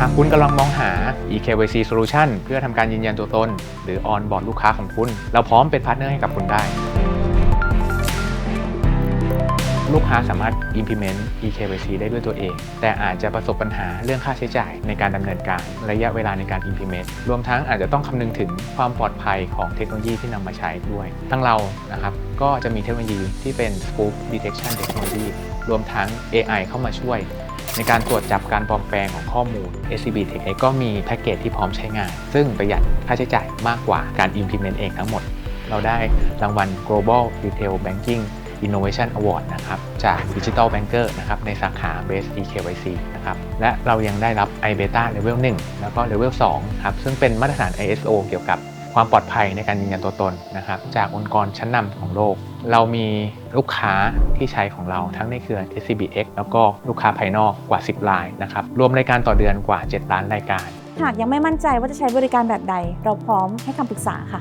หากคุณกำลังมองหา eKYC solution เพื่อทำการยืนยันตัวตน หรือ on board ลูกค้าของคุณ เราพร้อมเป็นพาร์ทเนอร์ให้กับคุณได้ ลูกค้าสามารถ implement eKYC ได้ด้วยตัวเอง แต่อาจจะประสบปัญหาเรื่องค่าใช้จ่ายในการดำเนินการ ระยะเวลาในการ implement รวมทั้งอาจจะต้องคำนึงถึงความปลอดภัยของเทคโนโลยีที่นำมาใช้ด้วย ทั้งเรานะครับก็จะมีเทคโนโลยีที่เป็น spoof detection technology รวมทั้ง AI เข้ามาช่วย ในการตรวจจับการปลอมแปลงของข้อมูล SCB Tech เองก็มีแพ็กเกจที่พร้อมใช้งาน ซึ่งประหยัดค่าใช้จ่ายมากกว่าการ implement เองทั้งหมด เราได้รางวัล Global Retail Banking Innovation Award นะครับจาก Digital Banker นะครับในสาขา Base eKYC นะครับและเรายังได้รับ iBeta Level 1 แล้วก็ Level 2ครับซึ่งเป็นมาตรฐาน ISO เกี่ยวกับ ความปลอดภัยในการยืนยันตัวตนนะครับจากองค์กรชั้นนำของโลก เรามีลูกค้าที่ใช้ของเราทั้งในเครือ SCBX แล้วก็ลูกค้าภายนอกกว่า 10 รายนะครับรวมรายการต่อเดือนกว่า 7 ล้านรายการ หากยังไม่มั่นใจว่าจะใช้บริการแบบใด เราพร้อมให้คำปรึกษาค่ะ